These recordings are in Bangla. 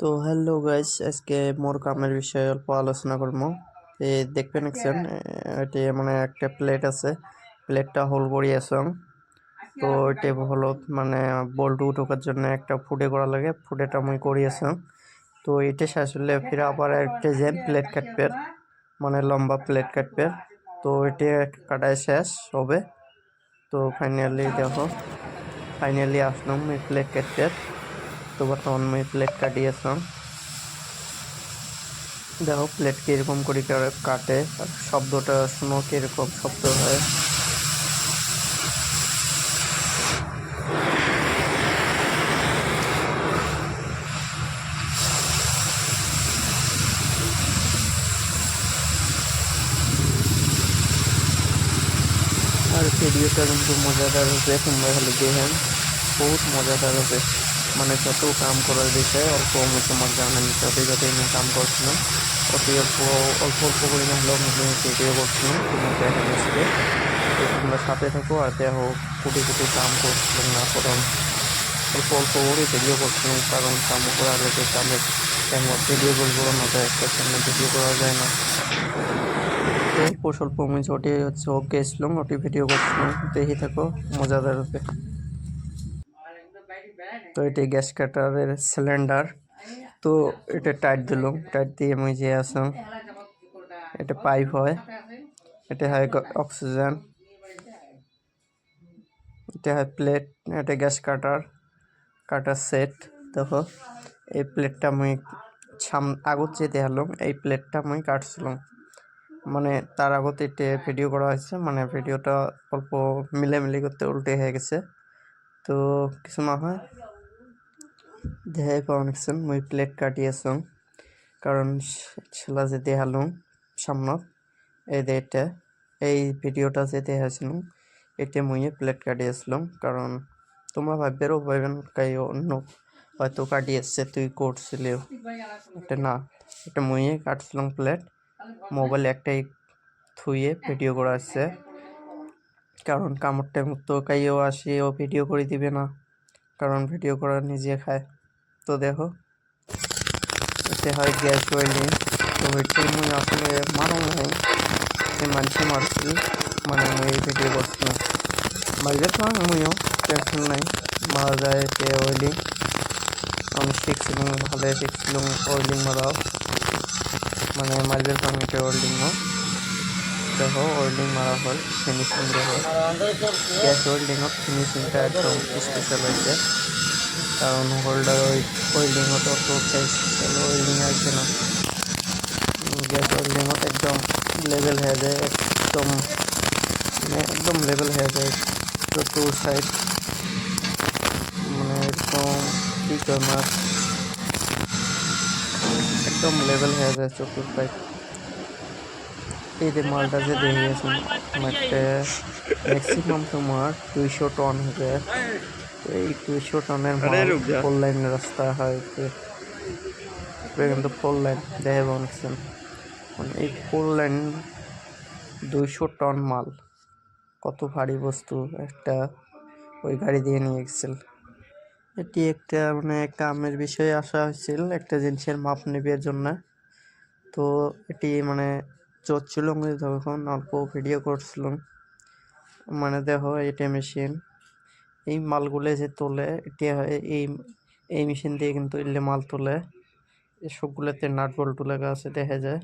তো হ্যালো গাইস আজকে মোর কামের বিষয়ে অল্প আলোচনা করব। এই দেখবেন একজন এটি মানে একটা প্লেট আছে প্লেটটা হোল করি আছে। তো এটি হলো মানে বল্টু ঢোকার জন্য একটা ফুটে করা লাগে ফুটেটা মুই করি আছে। তো এটা শেষ হলে ফির আবার একটা যে প্লেট কাটবে মানে লম্বা প্লেট কাটবে তো এটি কাটায় শেষ হবে। তো ফাইনালি দেখো ফাইনালি আসলাম এই প্লেট কাটতে তো বর্তমান আমি প্লেট কাটিয়েছিলাম। দেখো প্লেট কীরকম করে কাটে শব্দটা শুনো কীরকম শব্দ হয়। আর ভিডিওটা কিন্তু মজাদার হবে তোমরা খালি দেখেন বহুত মজাদার হবে মানে যত কাম করার বিষয়ে, অল্প তোমার জানেন, যত যত আমি কাম করছিলাম। অতি অল্প অল্প অল্প করে না হলেও ভিডিও করছিলাম তোমরা দেখা যাচ্ছে। তো তোমরা সাথে থাকো আর দেখো কোটি কোটি কাম করছিলাম না, কারণ অল্প অল্প করে ভিডিও করছিলাম, কারণ কাম করার লোকের কামে কেমন ভিডিও করব না, তো একটা সামনে ভিডিও করা যায় না। অল্প, স্বল্প আমি ওটি হচ্ছে ওকে এসলাম ওটি ভিডিও করছিলাম, দেখি থাকো, মজাদার হবে। তো এটি গ্যাস কাটারের সিলিন্ডার। তো এটা টাইট দিলাম টাইট দিয়ে আমি যে আসলাম এটা পাইপ হয়। এটা হয় অক্সিজেন এটা হয় প্লেট এটা গ্যাস কাটার কাটার সেট দেখো। এই প্লেটটা আমি সাম আগত যেতে হলাম এই প্লেটটা আমি কাটছিলাম। মানে তার আগত এটা ভিডিও করা হয়েছে মানে ভিডিওটা অল্প মিলেমিলি করতে উল্টে হয়ে গেছে। তো কিছু না হয়, দেখাই পাওয়া নিচ্ছেন মুই প্লেট কাটিয়েছং কারণ ছেলা যে দেখালুম সামনত, এই এটা, এই ভিডিওটা যে দেখাছিলাম এটা মুইয়ে প্লেট কাটিয়েছিলাম কারণ তোমরা ভাববেরও ভাবেন কাই অন্য হয়তো কাটিয়েছে তুই করছিলি এটা না, এটা মুইয়ে কাটছিলাম প্লেট মোবাইল একটাই থুয়ে ভিডিও করা আছে কারণ কামড় টাইম তো কাইও আসি, ও ভিডিও করে দিবে না। কারণ ভিডিও করা নিজে খায়। তো দেখো, এতে হয় গ্যাস ওয়েল্ডিং তো ওইটাই মুই আসলে মানো নাই যে মানুষে মারছি মানে মুই ভিডিও করছিলাম মারবে তো মুইও টেনশন নাই। মারা যায় তে ওয়েল্ডিং আমি শিখছিলাম ভালো শিখছিলাম ওয়েল্ডিং মারাও। মানে মারবে তো আমি ওয়েল্ডিং দেখো ওয়েল্ডিং মারা হল ফিনিশিং দেখো গ্যাস ওয়েল্ডিংত ফিনিশিংটা একদম স্পেশাল হয়েছে কারণ হোল্ডার ওই ওয়েল্ডিংত অত স্পেশাল ওয়েল্ডিং আছে না গ্যাস ওয়েল্ডিংত একদম লেভেল হয়ে যায় একদম মানে একদম লেভেল হয়ে যায় চতুর সাইড মানে একদম কী করমার একদম লেভেল হয়ে যায় চতুর সাইড এই যে মালটা যে দেখিয়েছি একটা ম্যাক্সিমাম তোমার দুইশো টন হবে। এই দুইশো টনের মাল ফোর লাইন রাস্তা হয় কিন্তু ফোর লাইন দেখে বানাচ্ছেন মানে এই ফোর লাইন দুইশো টন মাল কত ভারী বস্তু একটা ওই গাড়ি দিয়ে নিয়ে গেছিল। এটি একটা মানে কামের বিষয়ে আসা হয়েছিল একটা জিনিসের মাপ নেবার জন্য। তো এটি মানে চলছিল তখন অল্প ভিডিও করছিলাম। মানে দেখো এটা মেশিন এই মালগুলো যে তোলে, এটা এই এই মেশিন দিয়ে কিন্তু এলে মাল তোলে সবগুলোতে নাট বল্টু লাগা আছে, দেখা যায়।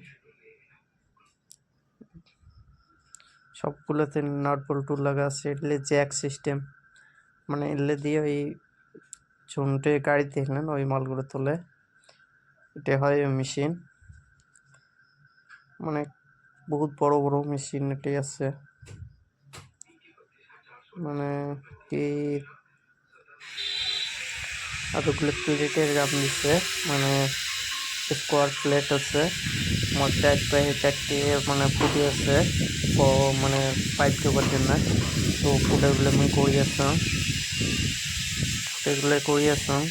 সবগুলোতে নাট বল্টু লাগা আছে এলে জ্যাক সিস্টেম মানে এলে দিয়ে ওই ঝুনটে গাড়ি দেখলেন, ওই মালগুলো তোলে। এটা হয় মেশিন মানে বহুত বড় বড় মেশিন এটি আছে। মানে কি এতগুলো প্লেটের গান দিচ্ছে মানে স্কোয়ার প্লেট আছে একটা চারটি মানে ফুটি আছে মানে পাইপ ঢোকার জন্য। তো ফুটেগুলো আমি করি আসলাম ফুটেগুলো করি আসলাম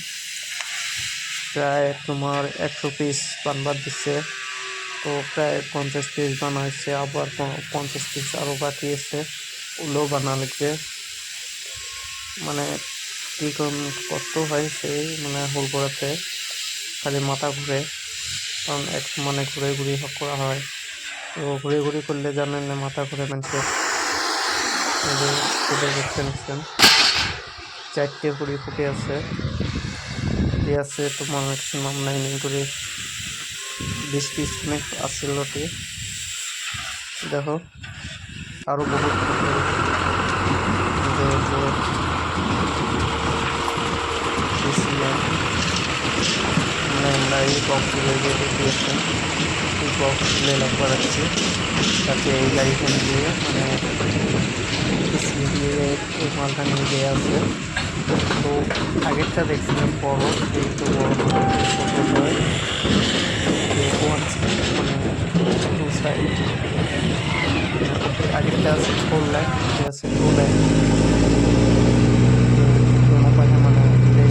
প্রায় তোমার একশো পিস বানবার দিচ্ছে তো প্রায় পঞ্চাশ পিস বানাইছে, আবার পঞ্চাশ পিস আরও বাকি আছে। ওগুলোও বানা লাগবে। মানে কী কত হয় সেই মানে হোল করাতে, খালি মাথা ঘুরে। কারণ এক মানে ঘুরে ঘুরে করা হয়। তো ঘুরে ঘুরে করলে জানেন না মাথা ঘুরে নিচ্ছেন চারটে কুড়ি ফুটে আছে। এ আছে তোমার ম্যাক্সিমাম নাইন করে। বিশ পিস অনেক আসছিল ওটি দেখো আরও বহুত যে যে আমরা এই বক্সগুলো যেতে দিয়েছেন এই বক্সগুলো লক্ষ্য রাখছি। যাতে এই গাড়িখান দিয়ে মানে পিছিয়ে সিডিএ মালটা নিয়ে গিয়ে আছে তো আগেরটা দেখছিলাম বড় একটু বড় মানে আগেরটা আছে ফোর লাইন আছে টু লাইন কোনো পাশে মানে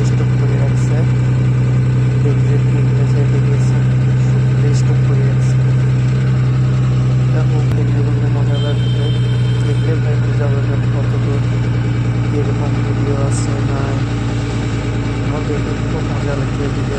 স্টপ করে রাখছে দেখতে দেখেছে দেখেছে স্টপ করে রাখছে দেখো দেখলে মজা লাগবে দেখলে ভাই বোঝা যাবে কত দূর কীরকম ভিডিও আছে না আমার দেখে খুব মজা লাগবে ভিডিও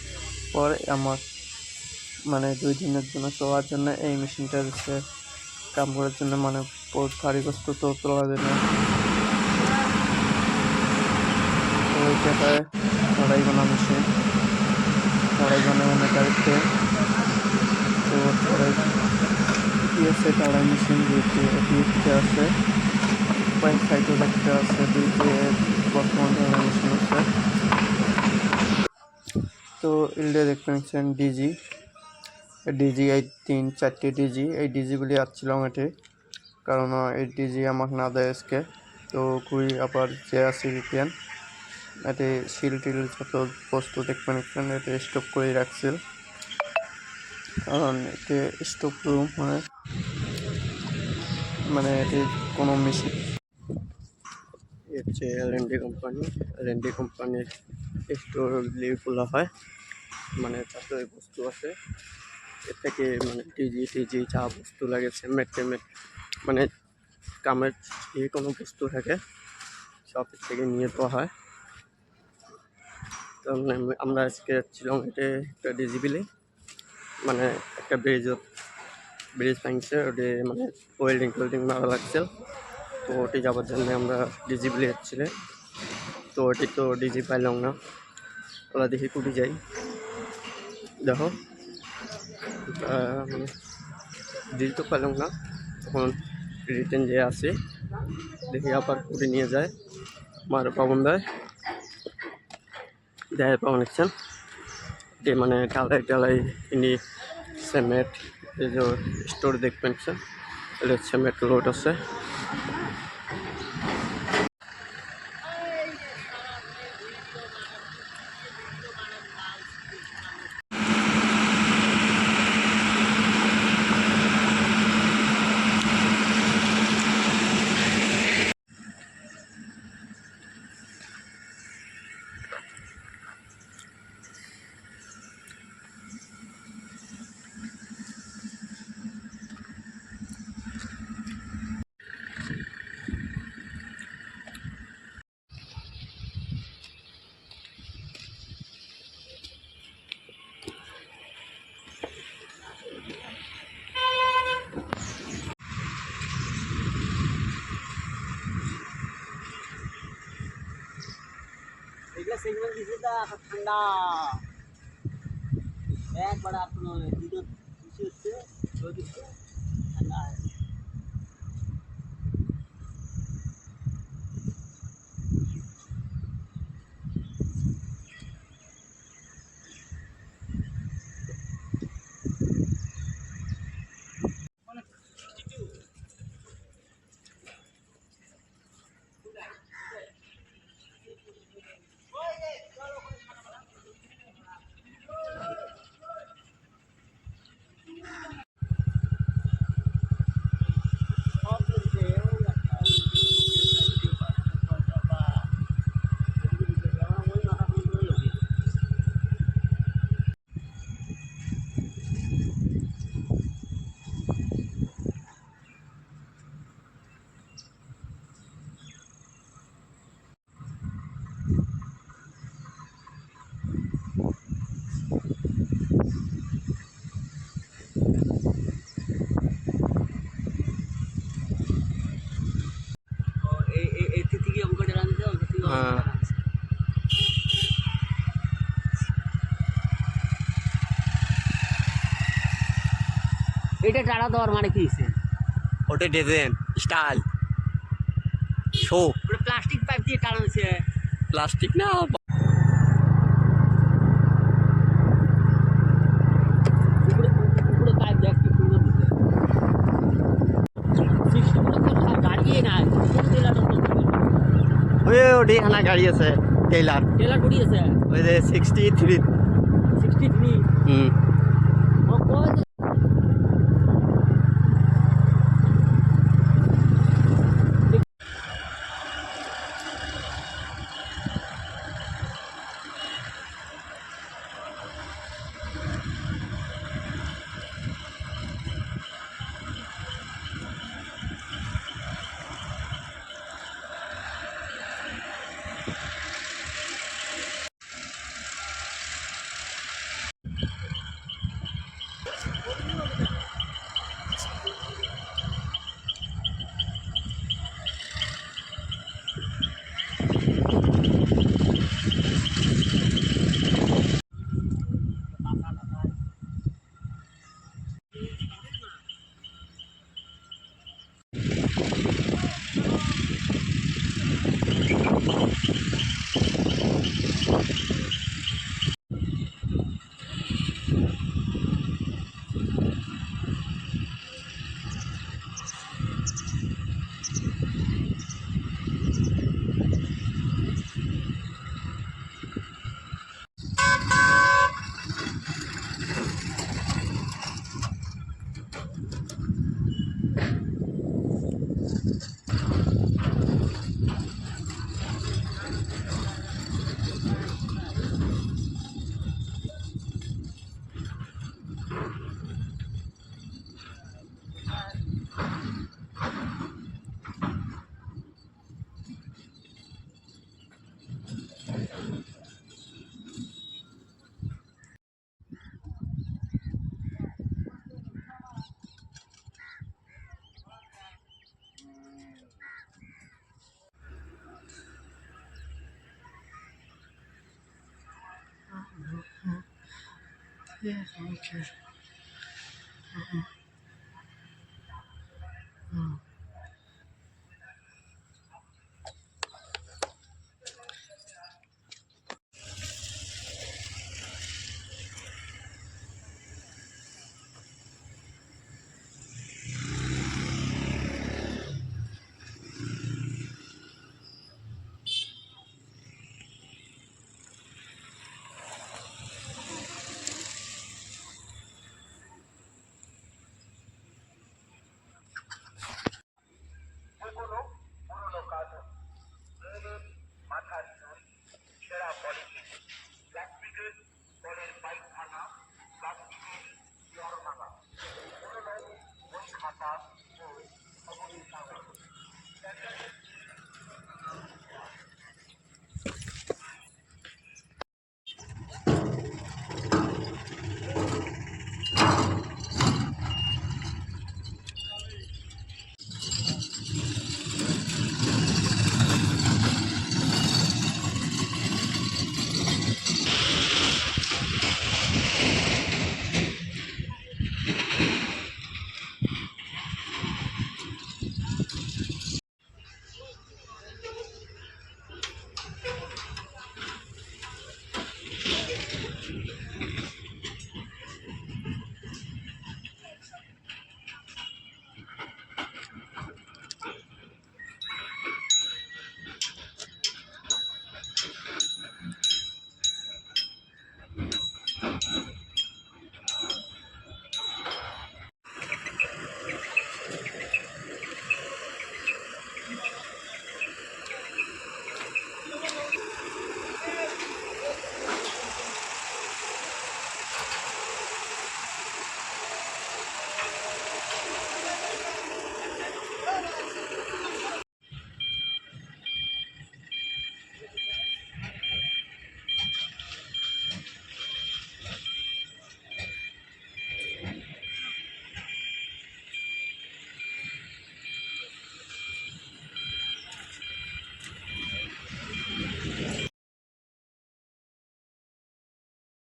পর আমার মানে দুই দিনের জন্য চলার জন্য এই মেশিনটা দিচ্ছে কাম করার জন্য মানে ভারী বস্তু তো তোলা যায় না। তো ওই জায়গায় লড়াই বানা মেশিন। লড়াই বানা মানে গাড়িতে। তো লড়াই কি আছে লড়াই মেশিন এটি আছে। বাইক সাইকেল একটা আছে, দুইটি বর্তমান ধরনের মেশিন আছে। তো দেখতে নিচ্ছেন ডিজি ডিজি এই তিন, চারটে ডিজি এই ডিজিগুলি আসছিলাম এটি কারণ এই ডিজি আমাকে না দেয় আজকে। তো খুবই আবার যে আছে রিপিয়ান এটি শিল টিল যত বস্তু দেখতে নিচ্ছেন এটি স্টপ করে রাখছিল কারণ এটি স্টপ রুম মানে মানে এটি কোনো মেশিন হচ্ছে L N D company L N D কোম্পানির স্টোর খোলা হয়। মানে তাতে বস্তু আছে। এর থেকে মানে টিজি টিজি যা বস্তু লাগে সিমেন্ট টেমেন্ট মানে কামের যে কোনো বস্তু থাকে, সব থেকে নিয়ে তো হয়। তো আমরা আজকে যাচ্ছিলাম এটা একটা ডিজি বিলে মানে একটা ব্রিজ ব্রিজ ভাঙছে। ওটি মানে ওয়েল্ডিং টোয়েল্ডিং মারা লাগছে। তো ওটি যাওয়ার জন্য আমরা ডিজি বিলে যাচ্ছিলে তো ওটি তো ডিজি পাইলাম না। ওরা দেখি কুটি যাই দেখো। মানে ডিজি তো পেলাম না তখন রিটার্ন যে আসে, দেখি আবার কুটি নিয়ে যায়। আমার পাবন দেয়। দেয় পাবন ইচ্ছেন যে মানে টালাই টালাই ইনি সিমেন্ট এই যে স্টোর দেখবেন সিমেন্ট লোড আছে। এগুলো সিগন্যাল দিছে তা দুটো কিছু হচ্ছে এইটা টাড়া দেওয়ার মানে কি ওটা design style show plastic pipe দিয়ে টাড়া হয়েছে প্লাস্টিক না ওটি হানা গাড়ি আছে টেইলার টেলার ঘুরিয়েছে। ওই যে সিক্সটি থ্রি সিক্সটি থ্রি হুম। 嗯，确实，嗯嗯，嗯。